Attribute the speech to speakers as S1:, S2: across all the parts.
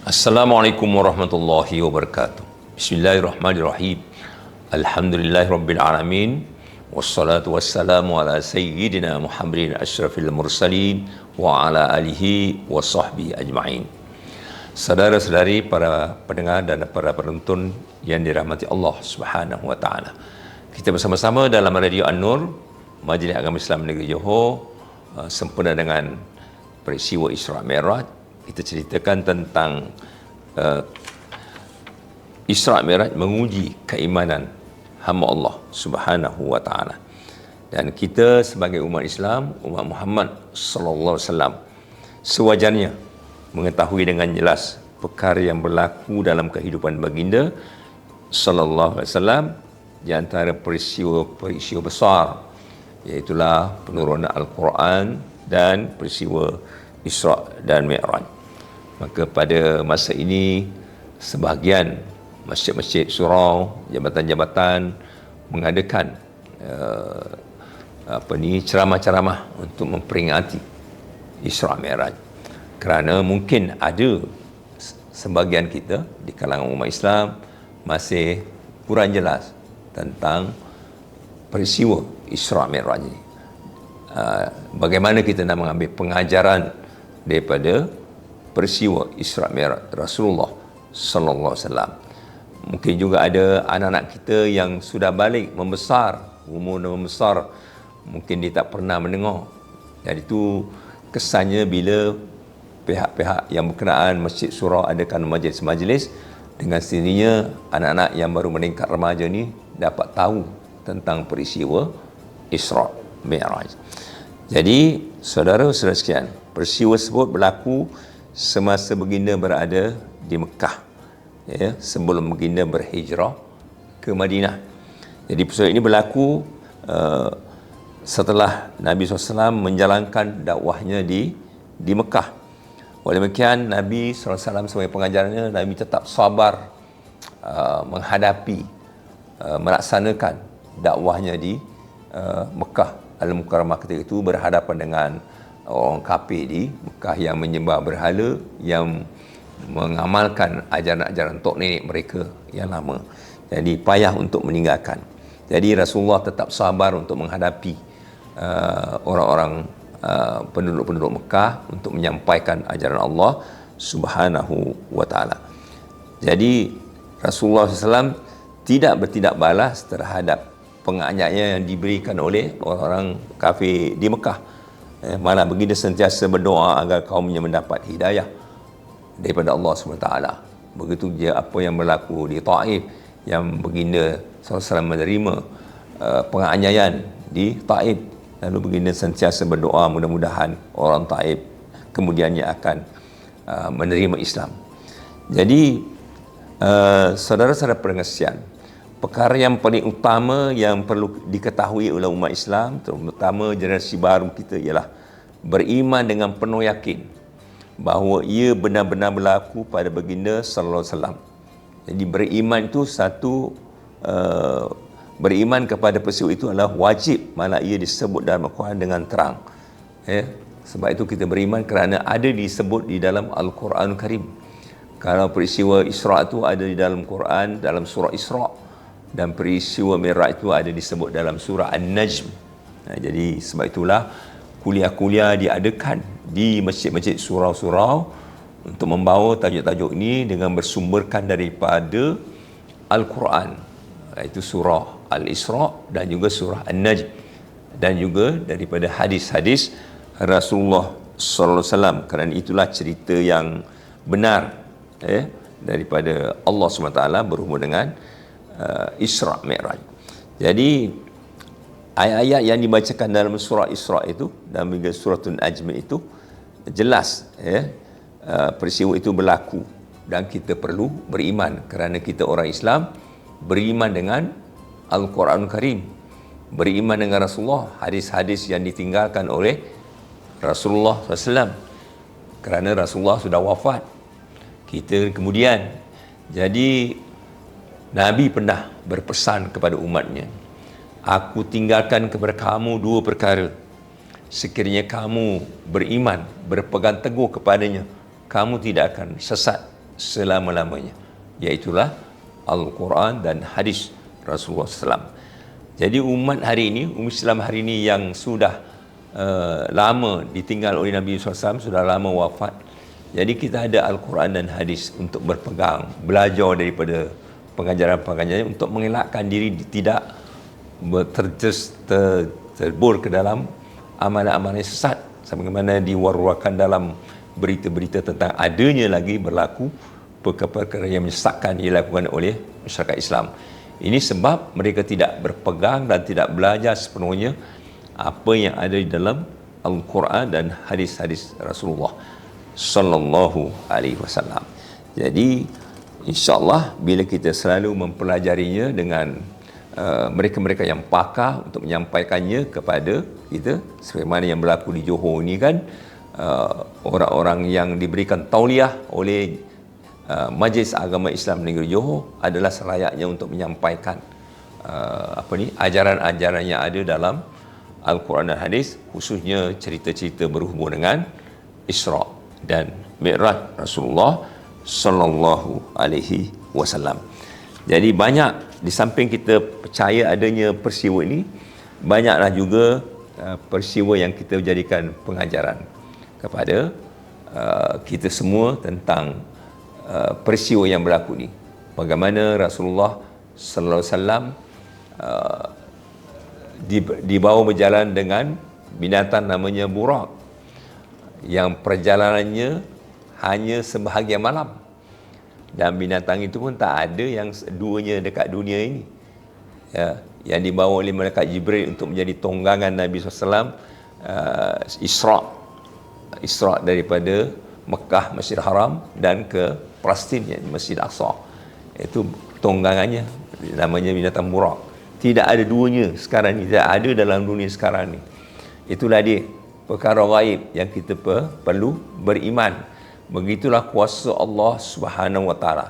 S1: Assalamualaikum warahmatullahi wabarakatuh. Bismillahirrahmanirrahim. Alhamdulillahirabbil alamin. Wassalatu wassalamu ala sayyidina Muhammadin asyrafil mursalin wa ala alihi wa sahbihi ajma'in. Saudara-saudari para pendengar dan para penonton yang dirahmati Allah Subhanahu wa taala. Kita bersama-sama dalam Radio An-Nur, Majlis Agama Islam Negeri Johor uh, sempena dengan peristiwa Isra Mi'raj kita ceritakan tentang uh, Isra Mi'raj menguji keimanan hamba Allah Subhanahu wa taala. Dan kita sebagai umat Islam, umat Muhammad sallallahu alaihi wasallam sewajarnya mengetahui dengan jelas perkara yang berlaku dalam kehidupan baginda sallallahu alaihi wasallam di antara peristiwa-peristiwa besar iaitu penurunan Al-Quran dan peristiwa Isra dan Mi'raj. Maka pada masa ini sebahagian masjid-masjid surau, jabatan-jabatan mengadakan uh, apa ni ceramah-ceramah untuk memperingati Isra Mi'raj. Kerana mungkin ada sebahagian kita di kalangan umat Islam masih kurang jelas tentang peristiwa Isra Mi'raj ini. Uh, bagaimana kita nak mengambil pengajaran daripada peristiwa Isra Mi'raj Rasulullah sallallahu alaihi wasallam. Mungkin juga ada anak-anak kita yang sudah balik membesar, umur membesar, mungkin dia tak pernah mendengar. Jadi itu kesannya bila pihak-pihak yang berkenaan Masjid Surau adakan majlis-majlis dengan sendirinya anak-anak yang baru meningkat remaja ni dapat tahu tentang peristiwa Isra Mi'raj. Jadi saudara-saudara sekalian, peristiwa tersebut berlaku semasa baginda berada di Mekah ya, sebelum baginda berhijrah ke Madinah. Jadi peristiwa ini berlaku uh, setelah Nabi SAW menjalankan dakwahnya di di Mekah. Oleh demikian Nabi SAW sebagai pengajarannya Nabi tetap sabar uh, menghadapi uh, melaksanakan dakwahnya di uh, Mekah Al-Mukarramah ketika itu berhadapan dengan orang kafir di Mekah yang menyembah berhala yang mengamalkan ajaran-ajaran tok nenek mereka yang lama. Jadi payah untuk meninggalkan. Jadi Rasulullah tetap sabar untuk menghadapi uh, orang-orang uh, penduduk-penduduk Mekah untuk menyampaikan ajaran Allah Subhanahu wa taala. Jadi Rasulullah SAW tidak bertindak balas terhadap penganiayaan yang diberikan oleh orang-orang kafir di Mekah eh, malah baginda sentiasa berdoa agar kaumnya mendapat hidayah daripada Allah SWT begitu dia apa yang berlaku di Taif yang baginda SAW menerima uh, penganiayaan di Taif. Lalu baginda sentiasa berdoa mudah-mudahan orang Taif kemudiannya akan uh, menerima Islam. Jadi uh, saudara-saudara pengasian perkara yang paling utama yang perlu diketahui oleh umat Islam terutama generasi baru kita ialah beriman dengan penuh yakin bahawa ia benar-benar berlaku pada baginda sallallahu alaihi wasallam. Jadi beriman itu satu uh, beriman kepada peristiwa itu adalah wajib malah ia disebut dalam Al-Quran dengan terang. Ya, sebab itu kita beriman kerana ada disebut di dalam Al-Quran Karim. Kalau peristiwa Isra itu ada di dalam Quran dalam surah Isra' dan peristiwa Mi'raj itu ada disebut dalam surah An-Najm. Nah, jadi sebab itulah kuliah-kuliah diadakan di masjid-masjid surau-surau untuk membawa tajuk-tajuk ini dengan bersumberkan daripada Al-Quran. Iaitu surah Al-Isra dan juga surah An-Najm. Dan juga daripada hadis-hadis Rasulullah sallallahu alaihi wasallam. Kerana itulah cerita yang benar eh daripada Allah SWT berhubung dengan uh, Isra Mi'raj. Jadi ayat-ayat yang dibacakan dalam surah Isra itu dan juga surah Najm itu jelas ya uh, peristiwa itu berlaku. Dan kita perlu beriman kerana kita orang Islam beriman dengan Al-Quran Karim. Beriman dengan Rasulullah hadis-hadis yang ditinggalkan oleh Rasulullah SAW kerana Rasulullah sudah wafat. Kita kemudian jadi Nabi pernah berpesan kepada umatnya, Aku tinggalkan kepada kamu dua perkara. Sekiranya kamu beriman, berpegang teguh kepadanya, kamu tidak akan sesat selama-lamanya. Iaitulah Al-Quran dan hadis Rasulullah SAW. Jadi umat hari ini, umat Islam hari ini yang sudah uh, lama ditinggal oleh Nabi SAW, sudah lama wafat. Jadi kita ada Al-Quran dan hadis untuk berpegang, belajar daripada pengajaran-pengajaran untuk mengelakkan diri tidak terjes, ter, terbur ke dalam amalan-amalan sesat sebagaimana diwar-warkan dalam berita-berita tentang adanya lagi berlaku perkara-perkara yang menyesatkan dilakukan oleh masyarakat Islam. Ini sebab mereka tidak berpegang dan tidak belajar sepenuhnya apa yang ada di dalam Al-Quran dan hadis-hadis Rasulullah sallallahu alaihi wasallam. Jadi insya-Allah bila kita selalu mempelajarinya dengan uh, mereka-mereka yang pakar untuk menyampaikannya kepada kita sebagaimana yang berlaku di Johor ini kan uh, orang-orang yang diberikan tauliah oleh Uh, Majlis Agama Islam Negeri Johor adalah selayaknya untuk menyampaikan uh, apa ni ajaran-ajaran yang ada dalam Al-Quran dan Hadis khususnya cerita-cerita berhubung dengan Isra dan Mi'raj Rasulullah sallallahu alaihi wasallam. Jadi banyak di samping kita percaya adanya peristiwa ini banyaklah juga uh, peristiwa yang kita jadikan pengajaran kepada uh, kita semua tentang Uh, peristiwa yang berlaku ni. Bagaimana Rasulullah sallallahu alaihi wasallam dibawa berjalan dengan binatang namanya burak yang perjalanannya hanya sebahagian malam dan binatang itu pun tak ada yang duanya dekat dunia ini ya, yang dibawa oleh malaikat Jibril untuk menjadi tonggangan Nabi SAW uh, Isra' Isra' daripada Mekah Masjid Haram dan ke Palestin yang Masjid Aqsa. Itu tonggangannya namanya binatang burak. Tidak ada duanya sekarang ni, tidak ada dalam dunia sekarang ni. Itulah dia perkara gaib yang kita perlu beriman. Begitulah kuasa Allah Subhanahu wa taala.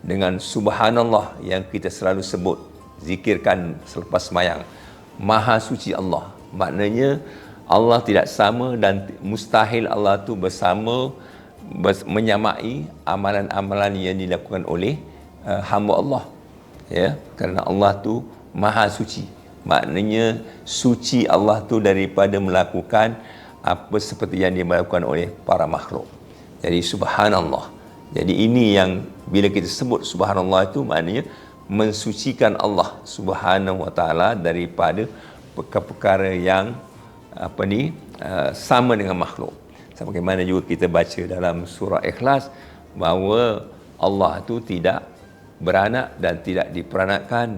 S1: Dengan subhanallah yang kita selalu sebut, zikirkan selepas semayang. Maha suci Allah. Maknanya Allah tidak sama dan mustahil Allah tu bersama menyamai amalan-amalan yang dilakukan oleh uh, hamba Allah ya kerana Allah tu maha suci maknanya suci Allah tu daripada melakukan apa seperti yang dilakukan oleh para makhluk jadi subhanallah. Jadi ini yang bila kita sebut subhanallah itu maknanya mensucikan Allah subhanahu wa taala daripada perkara-perkara yang apa ni uh, sama dengan makhluk. Sebagaimana juga kita baca dalam surah ikhlas bahawa Allah itu tidak beranak dan tidak diperanakkan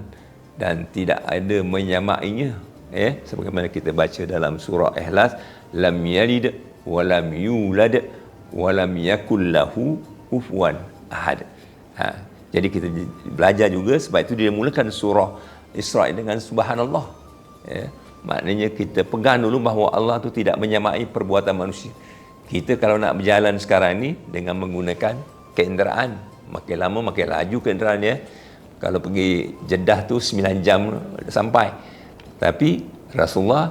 S1: dan tidak ada menyamainya. Eh sebagaimana kita baca dalam surah ikhlas lam yalid wa lam yulad wa lam yakul lahu kufuwan ahad. Ha. jadi kita belajar juga sebab itu dia mulakan surah Isra dengan subhanallah. Ya maknanya kita pegang dulu bahawa Allah tu tidak menyamai perbuatan manusia. Kita kalau nak berjalan sekarang ni dengan menggunakan kenderaan makin lama makin laju kenderaan ya. Kalau pergi Jeddah tu 9 jam sampai. Tapi Rasulullah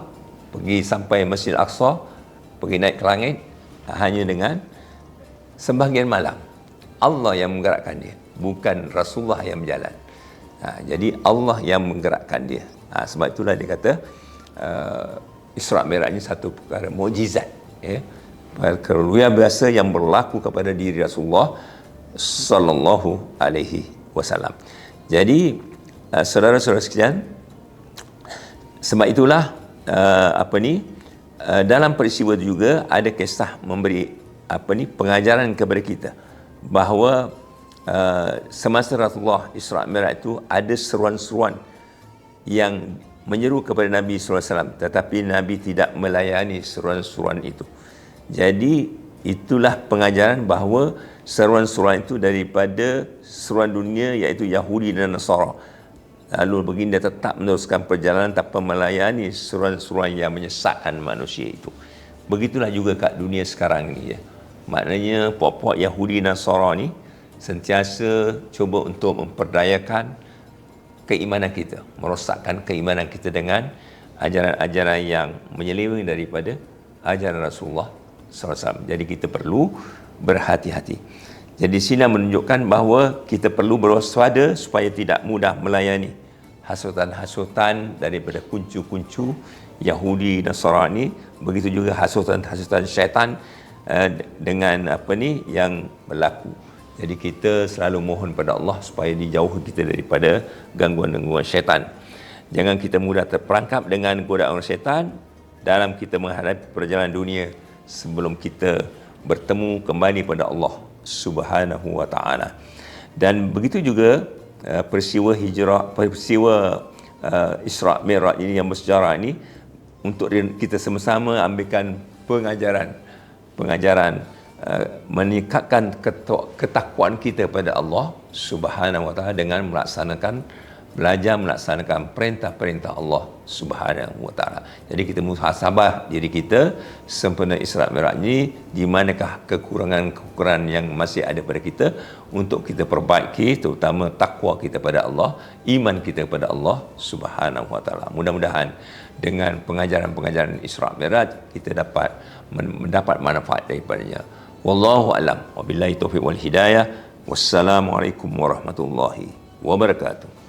S1: pergi sampai Masjid Aqsa pergi naik ke langit hanya dengan sebahagian malam. Allah yang menggerakkan dia bukan Rasulullah yang berjalan. Ha, jadi Allah yang menggerakkan dia. Ha, sebab itulah dia kata uh, Isra' Mi'raj satu perkara mukjizat ya. Perkara luar biasa yang berlaku kepada diri Rasulullah sallallahu alaihi wasallam. Jadi uh, saudara-saudara sekalian sebab itulah uh, apa ni uh, dalam peristiwa itu juga ada kisah memberi apa ni pengajaran kepada kita bahawa uh, semasa Rasulullah Isra Mi'raj itu ada seruan-seruan yang menyeru kepada Nabi SAW tetapi Nabi tidak melayani seruan-seruan itu. Jadi itulah pengajaran bahawa seruan-seruan itu daripada seruan dunia iaitu Yahudi dan Nasara. Lalu begini dia tetap meneruskan perjalanan tanpa melayani seruan-seruan yang menyesatkan manusia itu. Begitulah juga kat dunia sekarang ini ya. Maknanya puak-puak Yahudi Nasara ni sentiasa cuba untuk memperdayakan keimanan kita, merosakkan keimanan kita dengan ajaran-ajaran yang menyeleweng daripada ajaran Rasulullah SAW. Jadi kita perlu berhati-hati. Jadi sini menunjukkan bahawa kita perlu berwaspada supaya tidak mudah melayani hasutan-hasutan daripada kuncu-kuncu Yahudi dan Nasrani begitu juga hasutan-hasutan syaitan uh, dengan apa ni yang berlaku. Jadi kita selalu mohon pada Allah supaya dijauhi kita daripada gangguan-gangguan syaitan. Jangan kita mudah terperangkap dengan godaan syaitan dalam kita menghadapi perjalanan dunia sebelum kita bertemu kembali pada Allah Subhanahu wa taala. Dan begitu juga uh, peristiwa hijrah peristiwa uh, Isra Mi'raj ini yang bersejarah ini untuk kita sama-sama ambilkan pengajaran pengajaran uh, meningkatkan ketakwaan kita pada Allah Subhanahu wa taala dengan melaksanakan belajar melaksanakan perintah-perintah Allah Subhanahu wa taala. Jadi kita muhasabah diri kita sempena Isra Mi'raj ini di manakah kekurangan-kekurangan yang masih ada pada kita untuk kita perbaiki terutama takwa kita pada Allah, iman kita kepada Allah Subhanahu wa taala. Mudah-mudahan dengan pengajaran-pengajaran Isra Mi'raj kita dapat mendapat manfaat daripadanya. Wallahu alam. Wabillahi taufiq wal hidayah. Wassalamualaikum warahmatullahi wabarakatuh.